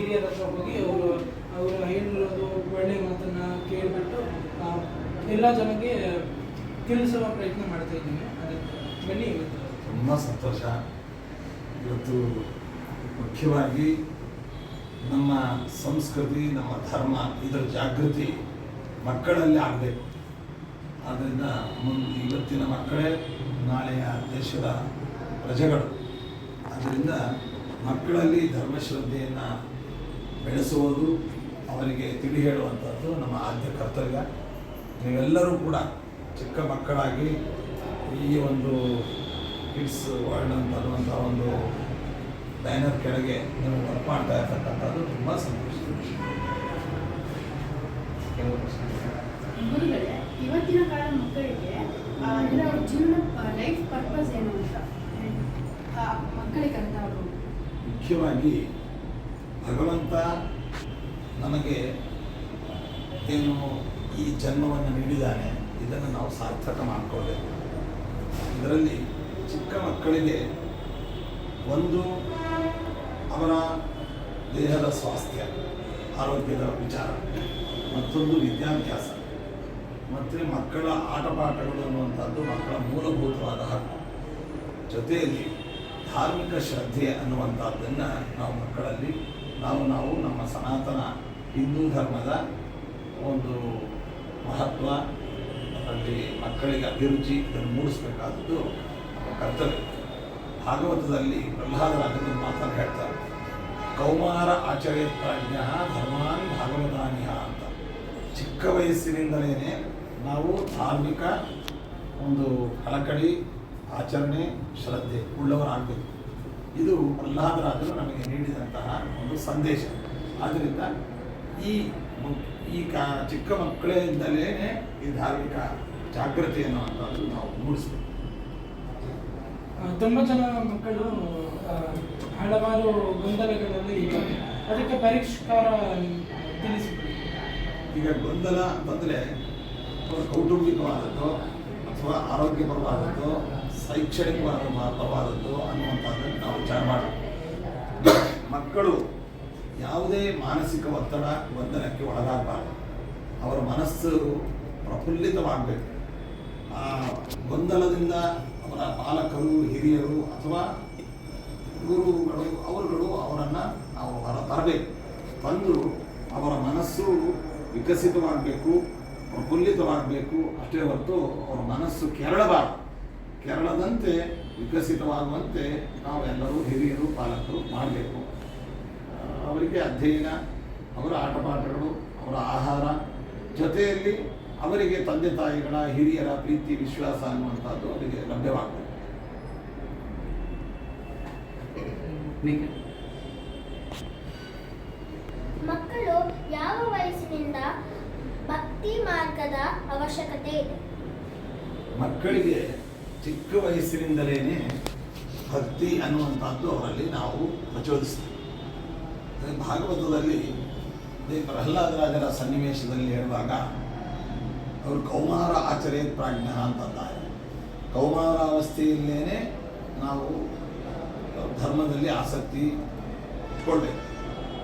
ಹಿರಿಯರ ಹತ್ರ ಹೋಗಿ ಅವರು ಅವರು ಹೇಳಿರೋದು ಒಳ್ಳೆ ಮಾತನ್ನ ಕೇಳಿಬಿಟ್ಟು ಎಲ್ಲ ಜನಕ್ಕೆ ತಿಳಿಸುವ ಪ್ರಯತ್ನ ಮಾಡ್ತಾ ಇದ್ದೀನಿ. ಅದಕ್ಕೆ ಬನ್ನಿ. ತುಂಬ ಸಂತೋಷ. ಇವತ್ತು ಮುಖ್ಯವಾಗಿ ನಮ್ಮ ಸಂಸ್ಕೃತಿ, ನಮ್ಮ ಧರ್ಮ, ಇದರ ಜಾಗೃತಿ ಮಕ್ಕಳಲ್ಲಿ ಆಗಬೇಕು. ಆದ್ದರಿಂದ ಮುಂದೆ ಇವತ್ತಿನ ಮಕ್ಕಳೇ, ನಾಳೆಯ ದೇಶದ ಪ್ರಜೆಗಳು. ಆದ್ದರಿಂದ ಮಕ್ಕಳಲ್ಲಿ ಧರ್ಮಶ್ರದ್ಧೆಯನ್ನು ಬೆಳೆಸುವುದು ಅವರಿಗೆ ತಿಳಿ ಹೇಳುವಂಥದ್ದು ನಮ್ಮ ಆದ್ಯ ಕರ್ತವ್ಯ. ನೀವೆಲ್ಲರೂ ಕೂಡ ಚಿಕ್ಕ ಮಕ್ಕಳಾಗಿ ಈ ಒಂದು ಕಿಡ್ಸ್ ವರ್ಲ್ಡ್ ಅಂತ ಅನ್ನುವಂಥ ಒಂದು ಬ್ಯಾನರ್ ಕೆಳಗೆ ನೀವು ವರ್ಕ್ ಮಾಡ್ತಾ ಇರ್ತಕ್ಕಂಥದ್ದು ತುಂಬ ಸಂತೋಷ. ಗುರುಗಳೇ ಇವತ್ತಿನ ಕಾಲ ಮಕ್ಕಳಿಗೆ ಆ, ಜೀವನ ಲೈಫ್ ಪರ್ಪಸ್ ಏನು ಅಂತ ಆ, ಮಕ್ಕಳಿಗೆ ಮುಖ್ಯವಾಗಿ ಭಗವಂತ ನಮಗೆ ಏನು ಈ ಜನ್ಮವನ್ನು ನೀಡಿದ್ದಾನೆ, ಇದನ್ನು ನಾವು ಸಾರ್ಥಕ ಮಾಡಿಕೊಳ್ಬೇಕು. ಇದರಲ್ಲಿ ಚಿಕ್ಕ ಮಕ್ಕಳಿಗೆ ಒಂದು ಅವರ ದೇಹದ ಸ್ವಾಸ್ಥ್ಯ, ಆರೋಗ್ಯದ ವಿಚಾರ, ಮತ್ತೊಂದು ವಿದ್ಯಾಭ್ಯಾಸ. ಮತ್ತು ಮಕ್ಕಳ ಆಟಪಾಠಗಳು ಅನ್ನುವಂಥದ್ದು ಮಕ್ಕಳ ಮೂಲಭೂತವಾದ ಹಕ್ಕು. ಜೊತೆಯಲ್ಲಿ ಧಾರ್ಮಿಕ ಶ್ರದ್ಧೆ ಅನ್ನುವಂಥದ್ದನ್ನು ನಾವು ಮಕ್ಕಳಲ್ಲಿ ನಾವು ನಾವು ನಮ್ಮ ಸನಾತನ ಹಿಂದೂ ಧರ್ಮದ ಒಂದು ಮಹತ್ವ, ಅಲ್ಲಿ ಮಕ್ಕಳಿಗೆ ಅಭಿರುಚಿ ಇದನ್ನು ಮೂಡಿಸಬೇಕಾದದ್ದು ನಮ್ಮ ಕರ್ತವ್ಯ. ಭಾಗವತದಲ್ಲಿ ಪ್ರಹ್ಲಾದರಾಜನ ಮಾತನ್ನು ಹೇಳ್ತಾರೆ. ಕೌಮಾರ ಆಚರ್ಯ ಪ್ರಾಜ್ಞ ಧರ್ಮಾನ್ ಭಾಗವತಾನಿಹ ಅಂತ. ಚಿಕ್ಕ ವಯಸ್ಸಿನಿಂದಲೇ ನಾವು ಧಾರ್ಮಿಕ ಒಂದು ಕಳಕಳಿ, ಆಚರಣೆ, ಶ್ರದ್ಧೆ ಉಳ್ಳವರಾಗಬೇಕು. ಇದು ಪ್ರಹ್ಲಾದರಾಜರು ನಮಗೆ ನೀಡಿದಂತಹ ಒಂದು ಸಂದೇಶ. ಆದ್ದರಿಂದ ಈ ಈ ಕಾ ಚಿಕ್ಕ ಮಕ್ಕಳಿಂದಲೇ ಈ ಧಾರ್ಮಿಕ ಜಾಗೃತಿ ಅನ್ನುವಂಥದ್ದು ನಾವು ಮೂಡಿಸ್ಬೇಕು. ತುಂಬ ಜನ ಮಕ್ಕಳು ಹಲವಾರು ಗೊಂದಲಗಳಲ್ಲಿ ಅದಕ್ಕೆ ಪರಿಷ್ಕಾರ ತಿಳಿಸಬೇಕು ಈಗ ಗೊಂದಲ ಬಂದರೆ ಕೌಟುಂಬಿಕವಾದದ್ದು ಅಥವಾ ಆರೋಗ್ಯಪರವಾದದ್ದು ಶೈಕ್ಷಣಿಕವಾದ ಮಹತ್ವವಾದದ್ದು ಅನ್ನುವಂಥದ್ದನ್ನು ನಾವು ವಿಚಾರ ಮಾಡಬೇಕು. ಮಕ್ಕಳು ಯಾವುದೇ ಮಾನಸಿಕ ಒತ್ತಡ ಬಂಧನಕ್ಕೆ ಒಳಗಾಗಬಾರ್ದು. ಅವರ ಮನಸ್ಸು ಪ್ರಫುಲ್ಲಿತವಾಗಬೇಕು. ಆ ಗೊಂದಲದಿಂದ ಅವರ ಪಾಲಕರು, ಹಿರಿಯರು ಅಥವಾ ಗುರುಗಳು, ಅವರುಗಳು ಅವರನ್ನು ನಾವು ಹೊರ ತರಬೇಕು ತಂದು ಅವರ ಮನಸ್ಸು ವಿಕಸಿತವಾಗಬೇಕು, ಪ್ರಫುಲ್ಲಿತವಾಗಬೇಕು. ಅಷ್ಟೇ ಹೊರತು ಅವರ ಮನಸ್ಸು ಕೆರಳಬಾರದು. ಕೆರಳದಂತೆ ವಿಕಸಿತವಾಗುವಂತೆ ನಾವೆಲ್ಲರೂ ಹಿರಿಯರು ಪಾಲಕರು ಮಾಡಬೇಕು. ಅವರಿಗೆ ಅಧ್ಯಯನ ಅವರ ಆಟಪಾಠಗಳು ಅವರ ಆಹಾರ ಜೊತೆಯಲ್ಲಿ ಅವರಿಗೆ ತಂದೆ ತಾಯಿಗಳ ಹಿರಿಯರ ಪ್ರೀತಿ ವಿಶ್ವಾಸ ಅನ್ನುವಂಥದ್ದು ಅವರಿಗೆ ಲಭ್ಯವಾಗಬೇಕು ಮಕ್ಕಳು ಯಾವ ವಯಸ್ಸಿನಿಂದ ಭಕ್ತಿ ಮಾರ್ಗದ ಅವಶ್ಯಕತೆ ಇದೆ? ಮಕ್ಕಳಿಗೆ ಚಿಕ್ಕ ವಯಸ್ಸಿನಿಂದಲೇ ಭಕ್ತಿ ಅನ್ನುವಂಥದ್ದು ಅವರಲ್ಲಿ ನಾವು ಪ್ರಚೋದಿಸ್ತೀವಿ. ಭಾಗವತದಲ್ಲಿ ಅದೇ ಪ್ರಹ್ಲಾದರಾಜರ ಸನ್ನಿವೇಶದಲ್ಲಿ ಹೇಳುವಾಗ ಅವರು ಕೌಮಾರ ಆಚರ್ಯ ಪ್ರಾಜ್ಞ ಕೌಮಾರ ಕೌಮಾರಾವಸ್ಥೆಯಲ್ಲೇ ನಾವು ಧರ್ಮದಲ್ಲಿ ಆಸಕ್ತಿ ಇಟ್ಕೊಳ್ಬೇಕು.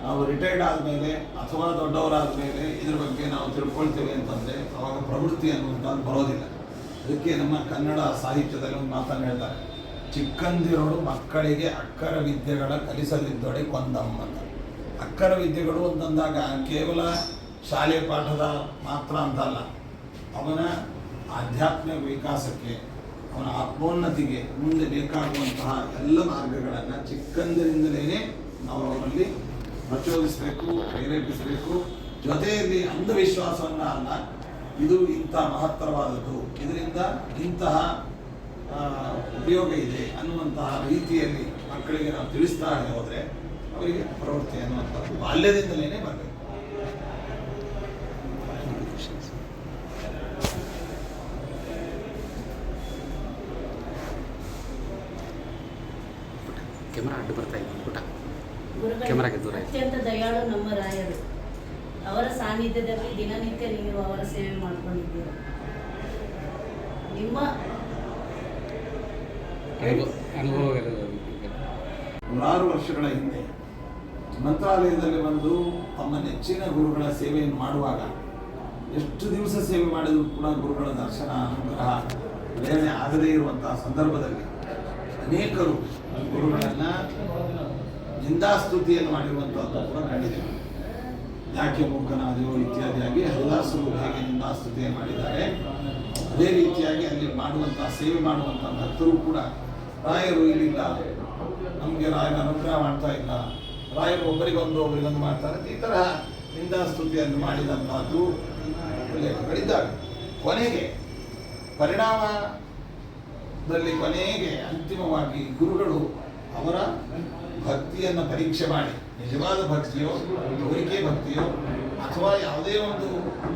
ನಾವು ರಿಟೈರ್ಡ್ ಆದಮೇಲೆ ಅಥವಾ ದೊಡ್ಡವರಾದ ಮೇಲೆ ಇದ್ರ ಬಗ್ಗೆ ನಾವು ತಿಳ್ಕೊಳ್ತೇವೆ ಅಂತಂದರೆ ಅವಾಗ ಪ್ರವೃತ್ತಿ ಅನ್ನುವಂಥದ್ದು ಬರೋದಿಲ್ಲ. ಅದಕ್ಕೆ ನಮ್ಮ ಕನ್ನಡ ಸಾಹಿತ್ಯದಲ್ಲಿ ಒಂದು ಮಾತನ್ನು ಹೇಳ್ತಾರೆ. ಚಿಕ್ಕಂದಿರೋಳು ಮಕ್ಕಳಿಗೆ ಅಕ್ಕರ ವಿದ್ಯೆಗಳ ಕಲಿಸಲಿದ್ದೊಡೆ ಕೊಂದಮ್ಮ ಅಕ್ಕರ ವಿದ್ಯೆಗಳು ಅಂತಂದಾಗ ಕೇವಲ ಶಾಲೆ ಪಾಠದ ಮಾತ್ರ ಅಂತಲ್ಲ. ಅವನ ಆಧ್ಯಾತ್ಮಿಕ ವಿಕಾಸಕ್ಕೆ, ಅವನ ಆತ್ಮೋನ್ನತಿಗೆ ಮುಂದೆ ಬೇಕಾಗುವಂತಹ ಎಲ್ಲ ಮಾರ್ಗಗಳನ್ನು ಚಿಕ್ಕಂದಿನಿಂದಲೇ ನಾವು ಅವರಲ್ಲಿ ಪ್ರಚೋದಿಸಬೇಕು, ಪ್ರೇರೇಪಿಸಬೇಕು. ಜೊತೆಯಲ್ಲಿ ಅಂಧವಿಶ್ವಾಸವನ್ನು ಅಲ್ಲ ಇದು ಇಂಥ ಮಹತ್ತರವಾದದ್ದು. ಇದರಿಂದ ಇಂತಹ ಉಪಯೋಗ ಇದೆ ಅನ್ನುವಂತಹ ರೀತಿಯಲ್ಲಿ ಮಕ್ಕಳಿಗೆ ನಾವು ತಿಳಿಸ್ತಾ ಹೋದರೆ ಅವರಿಗೆ ಪ್ರವೃತ್ತಿ ಅನ್ನುವಂಥದ್ದು ಬಾಲ್ಯದಿಂದಲೇ ಬರಬೇಕು. ಕ್ಯಾಮರಾ ಅಡ್ಡು ಬರ್ತಾ ಇದೆ ಪುಟ. ಕ್ಯಾಮರಾಗೆ ದೂರ. ಅತ್ಯಂತ ದಯಾಳು ನಮ್ಮ ರಾಯರು. ಅವರ ಸಾನ್ನಿಧ್ಯದಲ್ಲಿ ದಿನನಿತ್ಯ ನೀವು ಅವರ ಸೇವೆ ಮಾಡ್ಕೊಂಡಿದ್ದೀರ? ನಿಮ್ಮ ನೂರಾರು ವರ್ಷಗಳ ಹಿಂದೆ ಮಂತ್ರಾಲಯದಲ್ಲಿ ಬಂದು ತಮ್ಮ ನೆಚ್ಚಿನ ಗುರುಗಳ ಸೇವೆಯನ್ನು ಮಾಡುವಾಗ ಎಷ್ಟು ದಿವಸ ಸೇವೆ ಮಾಡಿದರೂ ಕೂಡ ಗುರುಗಳ ದರ್ಶನ ಅನುಗ್ರಹ ಪ್ರೇರಣೆ ಆಗದೇ ಇರುವಂತಹ ಸಂದರ್ಭದಲ್ಲಿ ಅನೇಕರು ಗುರುಗಳನ್ನು ನಿಂದಾಸ್ತುತಿಯನ್ನು ಮಾಡಿರುವಂಥದ್ದು ಕೂಡ ಕಂಡಿದ್ದೇವೆ ಯಾಕೆ ಮೂಕನಾದೆಯೋ ಇತ್ಯಾದಿಯಾಗಿ ಹರಿದಾಸರು ಹೇಗೆ ನಿಂದಾಸ್ತುತಿಯನ್ನು ಮಾಡಿದ್ದಾರೆ, ಅದೇ ರೀತಿಯಾಗಿ ಅಲ್ಲಿ ಮಾಡುವಂತಹ ಸೇವೆ ಮಾಡುವಂತಹ ಭಕ್ತರು ಕೂಡ ರಾಯರು ಇಲ್ಲಿಲ್ಲ. ನಮಗೆ ರಾಯನ ಅನುಗ್ರಹ ಮಾಡ್ತಾ ಇಲ್ಲ. ರಾಯರು ಒಬ್ಬರಿಗೊಂದು ಒಬ್ಬರಿಗೊಂದು ಮಾಡ್ತಾರೆ. ಈ ತರಹ ನಿಂದಾಸ್ತುತಿಯನ್ನು ಮಾಡಿದಂತಹದ್ದು ಉಲ್ಲೇಖಗಳಿದ್ದಾವೆ. ಕೊನೆಗೆ, ಪರಿಣಾಮದಲ್ಲಿ ಕೊನೆಗೆ ಅಂತಿಮವಾಗಿ ಗುರುಗಳು ಅವರ ಭಕ್ತಿಯನ್ನು ಪರೀಕ್ಷೆ ಮಾಡಿ. ನಿಜವಾದ ಭಕ್ತಿಯೋ ತೋರಿಕೆ ಭಕ್ತಿಯೋ, ಅಥವಾ ಯಾವುದೇ ಒಂದು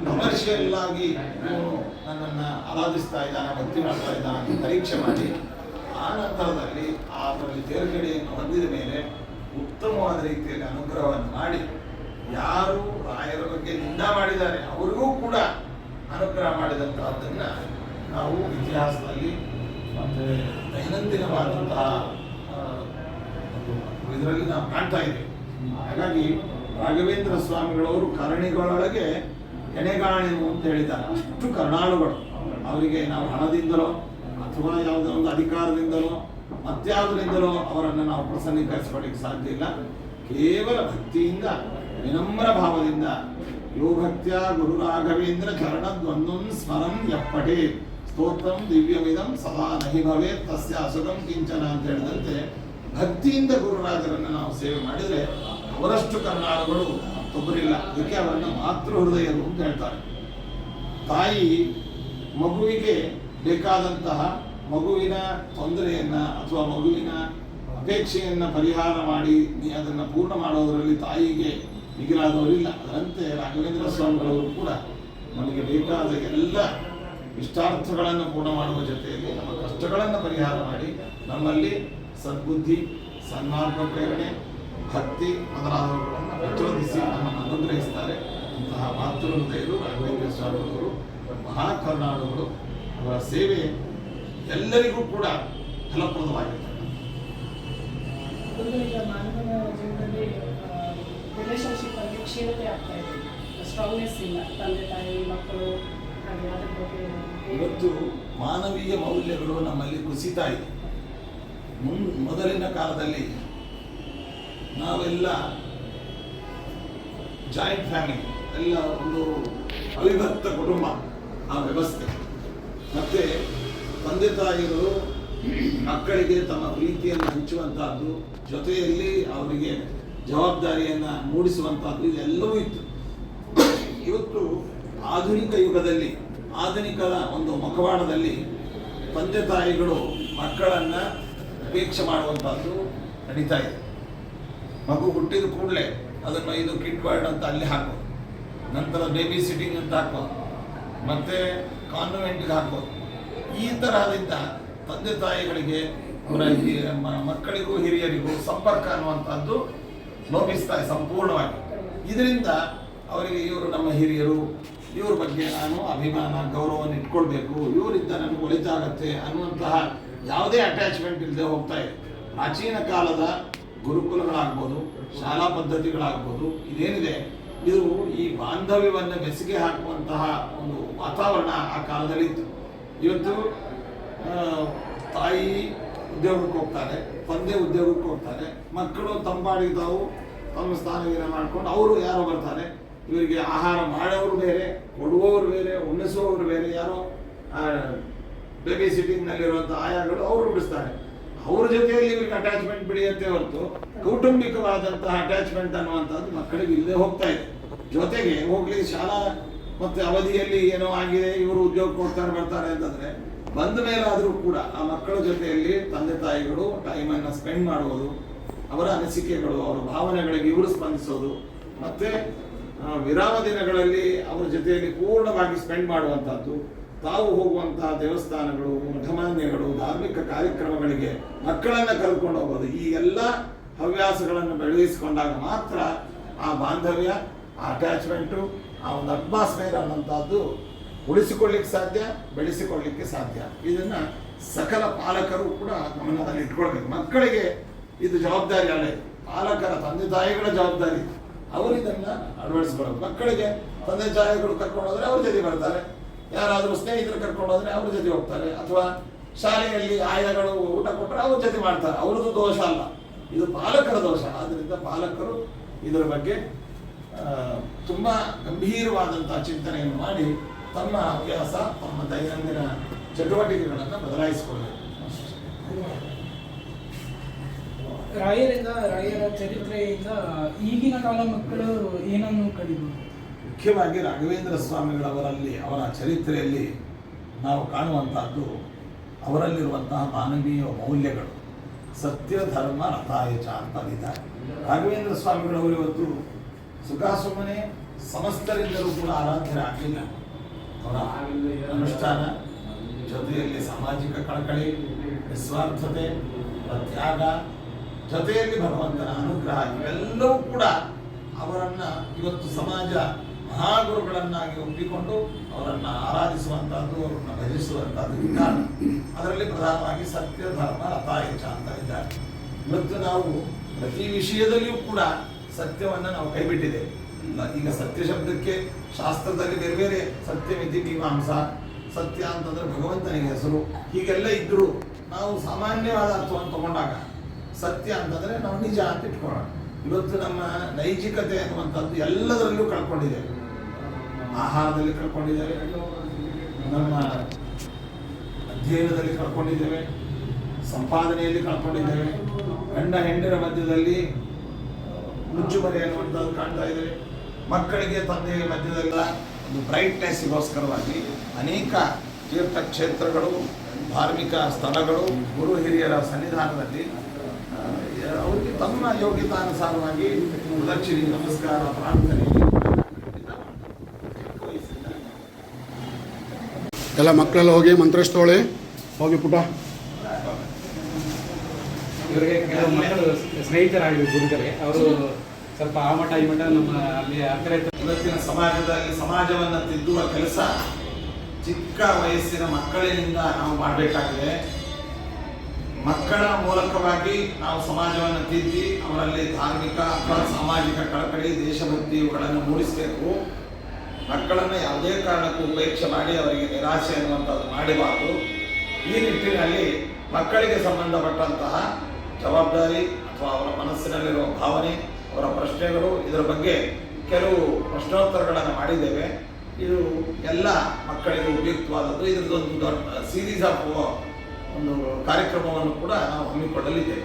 ಕಮರ್ಷಿಯಲ್ ಆಗಿ ಇವನು ನನ್ನನ್ನು ಆರಾಧಿಸ್ತಾ ಇದ್ದಾನೆ, ಭಕ್ತಿ ಮಾಡ್ತಾ ಇದ್ದಾನೆ ಪರೀಕ್ಷೆ ಮಾಡಿ, ಆ ನಂತರದಲ್ಲಿ ಅದರಲ್ಲಿ ತೇರ್ಗಡೆಯನ್ನು ಹೊಂದಿದ ಮೇಲೆ ಉತ್ತಮವಾದ ರೀತಿಯಲ್ಲಿ ಅನುಗ್ರಹವನ್ನು ಮಾಡಿ, ಯಾರು ರಾಯರ ಬಗ್ಗೆ ನಿಂದ ಮಾಡಿದ್ದಾರೆ, ಅವರಿಗೂ ಕೂಡ ಅನುಗ್ರಹ ಮಾಡಿದಂತಹದ್ದನ್ನು ನಾವು ಇತಿಹಾಸದಲ್ಲಿ ಮತ್ತು ದೈನಂದಿನವಾದಂತಹ ಇದರಲ್ಲಿ ನಾವು ಕಾಣ್ತಾ ಇದ್ದೇವೆ. ಹಾಗಾಗಿ ರಾಘವೇಂದ್ರ ಸ್ವಾಮಿಗಳವರು ಕರಣಿಗಳೊಳಗೆ ಎಣೆಗಾಣೆನು ಅಂತ ಹೇಳಿದ್ದಾರೆ. ಅಷ್ಟು ಕರುಣಾಳುಗಳು. ಅವರಿಗೆ ನಾವು ಹಣದಿಂದಲೋ ಅಥವಾ ಯಾವುದೋ ಒಂದು ಅಧಿಕಾರದಿಂದಲೋ ಮತ್ತಾವುದರಿಂದಲೋ ಅವರನ್ನು ನಾವು ಪ್ರಸನ್ನೀಕರಿಸಿಕೊಳ್ಳಿಕ್ಕೆ ಸಾಧ್ಯ ಇಲ್ಲ. ಕೇವಲ ಭಕ್ತಿಯಿಂದ, ವಿನಮ್ರ ಭಾವದಿಂದ ಯೋ ಭಕ್ತ್ಯ ಗುರು ರಾಘವೇಂದ್ರ ಚರಣದ್ವಂದ್ವಂ ಸ್ಮರಂ ಎಪ್ಪಟೆ ಸ್ತೋತ್ರಂ ದಿವ್ಯವಿಧಂ ಸದಾ ನಹಿ ಭವೇ ತಸ್ಯ ಅಸುಖಂ ಕಿಂಚನ ಅಂತ ಹೇಳಿದಂತೆ ಭಕ್ತಿಯಿಂದ ಗುರುರಾಜರನ್ನು ನಾವು ಸೇವೆ ಮಾಡಿದರೆ ಅವರಷ್ಟು ಕನ್ನಡಗಳು ತೊಂದರಿಲ್ಲ ಅದಕ್ಕೆ ಅವರನ್ನು ಮಾತೃ ಹೃದಯರು ಅಂತ ಹೇಳ್ತಾರೆ. ತಾಯಿ ಮಗುವಿಗೆ ಬೇಕಾದಂತಹ ಮಗುವಿನ ತೊಂದರೆಯನ್ನ ಅಥವಾ ಮಗುವಿನ ಅಪೇಕ್ಷೆಯನ್ನ ಪರಿಹಾರ ಮಾಡಿ ಅದನ್ನು ಪೂರ್ಣ ಮಾಡೋದರಲ್ಲಿ ತಾಯಿಗೆ ಮಿಗಿಲಾದವರಿಲ್ಲ ಅದರಂತೆ ರಾಘವೇಂದ್ರ ಸ್ವಾಮಿಗಳವರು ಕೂಡ ನಮಗೆ ಬೇಕಾದ ಎಲ್ಲ ಇಷ್ಟಾರ್ಥಗಳನ್ನು ಪೂರ್ಣ ಮಾಡುವ ಜೊತೆಯಲ್ಲಿ ನಮ್ಮ ಕಷ್ಟಗಳನ್ನು ಪರಿಹಾರ ಮಾಡಿ ನಮ್ಮಲ್ಲಿ ಸದ್ಬುದ್ಧಿ, ಸನ್ಮಾರ್ಗ ಪ್ರೇರಣೆ ಭಕ್ತಿ ಮೊದಲಾದವುಗಳನ್ನು ಪ್ರಚೋದಿಸಿ ನಮ್ಮನ್ನು ಅನುಗ್ರಹಿಸ್ತಾರೆ. ಅಂತಹ ಮಾತೃ ಹೃದಯರು ರಾಘವೇಂದ್ರ ಸ್ವಾಮಿಗಳು ಮಹಾಕರುಣಾಳುಗಳು ಅವರ ಸೇವೆ ಎಲ್ಲರಿಗೂ ಕೂಡ ಫಲಪ್ರದವಾಗಿರ್ತದೆ ಒಂದು ಈಗ ಮಾನವನ ಜೀವನದಲ್ಲಿ ರಿಲೇಶನ್ಶಿಪ್ ಅಲ್ಲಿ ಕ್ಷೀಣತೆ ಆಗ್ತಾ ಇದೆ. ಸ್ಟ್ರಾಂಗ್ನೆಸ್ ಇಲ್ಲ. ತಂದೆ ತಾಯಿ ಮಕ್ಕಳು ಹಾಗೆ ಇವತ್ತು ಮಾನವೀಯ ಮೌಲ್ಯಗಳು ನಮ್ಮಲ್ಲಿ ಕುಸಿತಾ ಇದೆ. ಮುನ್ ಮೊದಲಿನ ಕಾಲದಲ್ಲಿ ನಾವೆಲ್ಲ ಜಾಯಿಂಟ್ ಫ್ಯಾಮಿಲಿ ಎಲ್ಲ ಒಂದು ಅವಿಭಕ್ತ ಕುಟುಂಬ, ಆ ವ್ಯವಸ್ಥೆ. ಮತ್ತೆ ತಂದೆ ತಾಯಿಗಳು ಮಕ್ಕಳಿಗೆ ತಮ್ಮ ಪ್ರೀತಿಯನ್ನು ಹಂಚುವಂತಹದ್ದು, ಜೊತೆಯಲ್ಲಿ ಅವರಿಗೆ ಜವಾಬ್ದಾರಿಯನ್ನು ಮೂಡಿಸುವಂತಹದ್ದು ಇದೆಲ್ಲವೂ ಇತ್ತು. ಇವತ್ತು ಆಧುನಿಕ ಯುಗದಲ್ಲಿ ಆಧುನಿಕದ ಒಂದು ಮುಖವಾಡದಲ್ಲಿ ತಂದೆ ತಾಯಿಗಳು ಮಕ್ಕಳನ್ನ ಅಪೇಕ್ಷೆ ಮಾಡುವಂತಹದ್ದು ನಡೀತಾ ಇದೆ. ಮಗು ಹುಟ್ಟಿದ ಕೂಡಲೇ ಅದನ್ನು ಇದು ಕಿಡ್ ವರ್ಡ್ ಅಂತ ಅಲ್ಲಿ ಹಾಕೋದು ನಂತರ ಬೇಬಿ ಸಿಟ್ಟಿಂಗ್ ಅಂತ ಹಾಕೋದು ಮತ್ತೆ ಕಾನ್ವೆಂಟ್ಗೆ ಹಾಕೋದು ಈ ತರಹದಿಂದ ತಂದೆ ತಾಯಿಗಳಿಗೆ ಅವರ ಮಕ್ಕಳಿಗೂ ಹಿರಿಯರಿಗೂ ಸಂಪರ್ಕ ಅನ್ನುವಂಥದ್ದು ಲೋಪಿಸ್ತಾರೆ ಸಂಪೂರ್ಣವಾಗಿ. ಇದರಿಂದ ಅವರಿಗೆ ಇವರು ನಮ್ಮ ಹಿರಿಯರು, ಇವ್ರ ಬಗ್ಗೆ ನಾನು ಅಭಿಮಾನ, ಗೌರವವನ್ನು ಇಟ್ಕೊಳ್ಬೇಕು. ಇವರಿಂದ ನನಗೆ ಒಳಿತಾಗತ್ತೆ ಅನ್ನುವಂತಹ ಯಾವುದೇ ಅಟ್ಯಾಚ್ಮೆಂಟ್ ಇಲ್ಲದೆ ಹೋಗ್ತಾ ಇದೆ. ಪ್ರಾಚೀನ ಕಾಲದ ಗುರುಕುಲಗಳಾಗ್ಬೋದು, ಶಾಲಾ ಪದ್ಧತಿಗಳಾಗ್ಬೋದು, ಇದೇನಿದೆ? ಇದು ಈ ಬಾಂಧವ್ಯವನ್ನು ಬೆಸಿಗೆ ಹಾಕುವಂತಹ ಒಂದು ವಾತಾವರಣ ಆ ಕಾಲದಲ್ಲಿ ಇತ್ತು ಇವತ್ತು ತಾಯಿ ಉದ್ಯೋಗಕ್ಕೆ ಹೋಗ್ತಾರೆ, ತಂದೆ ಉದ್ಯೋಗಕ್ಕೆ ಹೋಗ್ತಾರೆ, ಮಕ್ಕಳು ತಂಪಾಡಿಗೆ ತಾವು ತಮ್ಮ ಸ್ಥಾನವೀನ ಮಾಡ್ಕೊಂಡು ಅವರು ಯಾರೋ ಬರ್ತಾರೆ. ಇವರಿಗೆ ಆಹಾರ ಮಾಡೋರು ಬೇರೆ, ಕೊಡುವವರು ಬೇರೆ ಉಣಿಸುವವರು ಬೇರೆ, ಯಾರೋ ಬೇಬಿ ಸಿಟ್ಟಿಂಗ್ನಲ್ಲಿರುವಂಥ ಆಯಾಗಳು ಅವರು ಬಿಡಿಸ್ತಾರೆ ಅವ್ರ ಜೊತೆಯಲ್ಲಿ ಇವ್ರಿಗೆ ಅಟ್ಯಾಚ್ಮೆಂಟ್ ಬೆಳೆಯುತ್ತೆ ಹೊರತು, ಕೌಟುಂಬಿಕವಾದಂತಹ ಅಟ್ಯಾಚ್ಮೆಂಟ್ ಅನ್ನುವಂಥದ್ದು ಮಕ್ಕಳಿಗೆ ಇಲ್ಲದೆ ಹೋಗ್ತಾ ಇದೆ. ಜೊತೆಗೆ ಹೋಗ್ಲಿ, ಶಾಲಾ ಮತ್ತೆ ಅವಧಿಯಲ್ಲಿ ಏನೋ ಆಗಿದೆ, ಇವರು ಉದ್ಯೋಗ ಕೊಡ್ತಾರೆ, ಬರ್ತಾರೆ ಅಂತಂದ್ರೆ ಬಂದ ಮೇಲಾದರೂ ಕೂಡ ಆ ಮಕ್ಕಳ ಜೊತೆಯಲ್ಲಿ ತಂದೆ ತಾಯಿಗಳು ಟೈಮನ್ನು ಸ್ಪೆಂಡ್ ಮಾಡುವುದು, ಅವರ ಅನಿಸಿಕೆಗಳು, ಅವರ ಭಾವನೆಗಳಿಗೆ ಇವರು ಸ್ಪಂದಿಸೋದು, ಮತ್ತೆ ವಿರಾಮ ದಿನಗಳಲ್ಲಿ ಅವರ ಜೊತೆಯಲ್ಲಿ ಪೂರ್ಣವಾಗಿ ಸ್ಪೆಂಡ್ ಮಾಡುವಂತಹದ್ದು ತಾವು ಹೋಗುವಂತಹ ದೇವಸ್ಥಾನಗಳು ಮಠಮಾನ್ಯಗಳು ಧಾರ್ಮಿಕ ಕಾರ್ಯಕ್ರಮಗಳಿಗೆ ಮಕ್ಕಳನ್ನು ಕರ್ಕೊಂಡು ಹೋಗೋದು. ಈ ಎಲ್ಲ ಹವ್ಯಾಸಗಳನ್ನು ಬೆಳೆಸಿಕೊಂಡಾಗ ಮಾತ್ರ ಆ ಬಾಂಧವ್ಯ, ಆ ಅಟ್ಯಾಚ್ಮೆಂಟು ಆ ಒಂದು ಅಟ್ಮಾಸ್ಫಿಯರ್ ಅನ್ನೋಂಥದ್ದು ಉಳಿಸಿಕೊಳ್ಳಿಕ್ಕೆ ಸಾಧ್ಯ, ಬೆಳೆಸಿಕೊಳ್ಳಿಕ್ಕೆ ಸಾಧ್ಯ. ಇದನ್ನ ಸಕಲ ಪಾಲಕರು ಕೂಡ ಗಮನದಲ್ಲಿ ಇಟ್ಕೊಳ್ಬೇಕು. ಮಕ್ಕಳಿಗೆ ಇದು ಜವಾಬ್ದಾರಿ ಅಲ್ಲ ಪಾಲಕರ ತಂದೆ ತಾಯಿಗಳ ಜವಾಬ್ದಾರಿ. ಅವರು ಇದನ್ನ ಅಳವಡಿಸ್ಕೊಳ್ಳೋದು. ಮಕ್ಕಳಿಗೆ ತಂದೆ ತಾಯಿಗಳು ಕರ್ಕೊಂಡು ಹೋದ್ರೆ ಅವ್ರ ಜೊತೆ ಬರ್ತಾರೆ. ಯಾರಾದರೂ ಸ್ನೇಹಿತರು ಕರ್ಕೊಂಡು ಹೋದ್ರೆ ಅವ್ರ ಜೊತೆ ಹೋಗ್ತಾರೆ. ಅಥವಾ ಶಾಲೆಯಲ್ಲಿ ಆಯಾಗಳು ಊಟ ಕೊಟ್ಟರೆ ಅವ್ರ ಜೊತೆ ಮಾಡ್ತಾರೆ. ಅವ್ರದ್ದು ದೋಷ ಅಲ್ಲ. ಇದು ಪಾಲಕರ ದೋಷ. ಆದ್ದರಿಂದ ಪಾಲಕರು ಇದರ ಬಗ್ಗೆ ತುಂಬ ಗಂಭೀರವಾದಂತಹ ಚಿಂತನೆಯನ್ನು ಮಾಡಿ ತಮ್ಮ ಹವ್ಯಾಸ ತಮ್ಮ ದೈನಂದಿನ ಚಟುವಟಿಕೆಗಳನ್ನು ಬದಲಾಯಿಸಿಕೊಳ್ಳಬೇಕು. ರಾಯರಿಂದ, ರಾಯರ ಚರಿತ್ರೆಯಿಂದ ಈಗಿನ ಕಾಲ ಮಕ್ಕಳು ಏನನ್ನು ಕಲಿಬಹುದು ಮುಖ್ಯವಾಗಿ ರಾಘವೇಂದ್ರ ಸ್ವಾಮಿಗಳವರಲ್ಲಿ, ಅವರ ಚರಿತ್ರೆಯಲ್ಲಿ ನಾವು ಕಾಣುವಂತಹದ್ದು ಅವರಲ್ಲಿರುವಂತಹ ಮಾನವೀಯ ಮೌಲ್ಯಗಳು. ಸತ್ಯ, ಧರ್ಮ, ರಥಾಯಚ ಅಂತ ಅಂದಿದ್ದಾರೆ ರಾಘವೇಂದ್ರ ಸ್ವಾಮಿಗಳವರು ಇವತ್ತು ಸುಖ, ಸುಮ್ಮನೆ ಸಮಸ್ತರಿಂದಲೂ ಕೂಡ ಆರಾಧ್ಯರಾಗಲಿಲ್ಲ ಅವರ ಅನುಷ್ಠಾನ, ಜೊತೆಯಲ್ಲಿ ಸಾಮಾಜಿಕ ಕಳಕಳಿ, ನಿಸ್ವಾರ್ಥತೆ ತ್ಯಾಗ ಜೊತೆಯಲ್ಲಿ ಭಗವಂತನ ಅನುಗ್ರಹ, ಇವೆಲ್ಲವೂ ಕೂಡ ಅವರನ್ನು ಇವತ್ತು ಸಮಾಜ ಮಹಾಗುರುಗಳನ್ನಾಗಿ ಒಪ್ಪಿಕೊಂಡು ಅವರನ್ನ ಆರಾಧಿಸುವಂತಹದ್ದು, ಅವರನ್ನ ಭಜಿಸುವಂತಹದ್ದು ವಿಧಾನ ಅದರಲ್ಲಿ ಪ್ರಧಾನವಾಗಿ ಸತ್ಯ, ಧರ್ಮ ರಥಾಯಚ ಅಂತ ಇದ್ದಾರೆ. ಇವತ್ತು ನಾವು ಪ್ರತಿ ವಿಷಯದಲ್ಲಿಯೂ ಕೂಡ ಸತ್ಯವನ್ನ ನಾವು ಕೈಬಿಟ್ಟಿದ್ದೇವೆ. ಈಗ ಸತ್ಯ ಶಬ್ದಕ್ಕೆ ಶಾಸ್ತ್ರದಲ್ಲಿ ಬೇರೆ ಬೇರೆ ಸತ್ಯಮಿತಿ ಮೀಮಾಂಸ, ಸತ್ಯ ಅಂತಂದ್ರೆ ಭಗವಂತನಿಗೆ ಹೆಸರು, ಹೀಗೆಲ್ಲ ಇದ್ರು ನಾವು ಸಾಮಾನ್ಯವಾದ ಅರ್ಥವನ್ನು ತಗೊಂಡಾಗ ಸತ್ಯ ಅಂತಂದ್ರೆ ನಾವು ನಿಜ ಅಂತ ಇಟ್ಕೊಳ್ಳೋಣ. ಇವತ್ತು ನಮ್ಮ ನೈಜಿಕತೆ ಅನ್ನುವಂಥದ್ದು ಎಲ್ಲದರಲ್ಲೂ ಕಳ್ಕೊಂಡಿದ್ದೇವೆ ಆಹಾರದಲ್ಲಿ ಕಳ್ಕೊಂಡಿದ್ದೇವೆ ನಮ್ಮ ಅಧ್ಯಯನದಲ್ಲಿ ಕಳ್ಕೊಂಡಿದ್ದೇವೆ ಸಂಪಾದನೆಯಲ್ಲಿ ಕಳ್ಕೊಂಡಿದ್ದೇವೆ ಗಂಡ ಹೆಂಡರ ಮಧ್ಯದಲ್ಲಿ ಮುಚ್ಚುಮರೆ ಅನ್ನುವಂಥದ್ದು ಕಾಣ್ತಾ ಇದ್ದೇವೆ ಮಕ್ಕಳಿಗೆ ತಂದೆಯ ಮಧ್ಯದಲ್ಲ, ಒಂದು ಬ್ರೈಟ್ನೆಸ್ಗೋಸ್ಕರವಾಗಿ ಅನೇಕ ತೀರ್ಥಕ್ಷೇತ್ರಗಳು, ಧಾರ್ಮಿಕ ಸ್ಥಳಗಳು, ಗುರು ಹಿರಿಯರ ಸನ್ನಿಧಾನದಲ್ಲಿ ಅವರಿಗೆ ತಮ್ಮ ಯೋಗ್ಯತಾನುಸಾರವಾಗಿ ಪ್ರದಕ್ಷಿಣೆ ನಮಸ್ಕಾರ, ಪ್ರಾರ್ಥನೆ ಎಲ್ಲ ಮಕ್ಕಳೆಲ್ಲ ಹೋಗಿ ಮಂತ್ರಿಸ್ತೋಳಿ ಹೋಗಿ ಪುಟ. ಇವರಿಗೆ ಕೆಲವು ಮಕ್ಕಳು ಅವರು ಸ್ವಲ್ಪ ಆ ಮಠ ಈ ಮಠ ನಮ್ಮ ಅಲ್ಲಿ ಹತ್ತಿರ ಇವತ್ತಿನ ಸಮಾಜದಲ್ಲಿ ಸಮಾಜವನ್ನು ತಿದ್ದುವ ಕೆಲಸ ಚಿಕ್ಕ ವಯಸ್ಸಿನ ಮಕ್ಕಳಿನಿಂದ ನಾವು ಮಾಡಬೇಕಾಗಿದೆ. ಮಕ್ಕಳ ಮೂಲಕವಾಗಿ ನಾವು ಸಮಾಜವನ್ನು ತಿದ್ದಿ ಅವರಲ್ಲಿ ಧಾರ್ಮಿಕ ಅಥವಾ ಸಾಮಾಜಿಕ ಕಳಕಳಿ ದೇಶಭಕ್ತಿ ಇವುಗಳನ್ನು ಮೂಡಿಸಬೇಕು. ಮಕ್ಕಳನ್ನು ಯಾವುದೇ ಕಾರಣಕ್ಕೂ ಉಪೇಕ್ಷೆ ಮಾಡಿ ಅವರಿಗೆ ನಿರಾಶೆ ಅನ್ನುವಂಥದ್ದು ಮಾಡಬಾರದು. ಈ ನಿಟ್ಟಿನಲ್ಲಿ ಮಕ್ಕಳಿಗೆ ಸಂಬಂಧಪಟ್ಟಂತಹ ಜವಾಬ್ದಾರಿ ಅಥವಾ ಅವರ ಮನಸ್ಸಿನಲ್ಲಿರುವ ಭಾವನೆ, ಅವರ ಪ್ರಶ್ನೆಗಳು ಇದರ ಬಗ್ಗೆ ಕೆಲವು ಪ್ರಶ್ನೋತ್ತರಗಳನ್ನು ಮಾಡಿದ್ದೇವೆ. ಇದು ಎಲ್ಲ ಮಕ್ಕಳಿಗೆ ಉಪಯುಕ್ತವಾದದ್ದು. ಇದರದ್ದೊಂದು ದೊಡ್ಡ ಸೀರೀಸ್ ಆಫ್ ಒಂದು ಕಾರ್ಯಕ್ರಮವನ್ನು ಕೂಡ ನಾವು ಹಮ್ಮಿಕೊಳ್ಳಲಿದ್ದೇವೆ.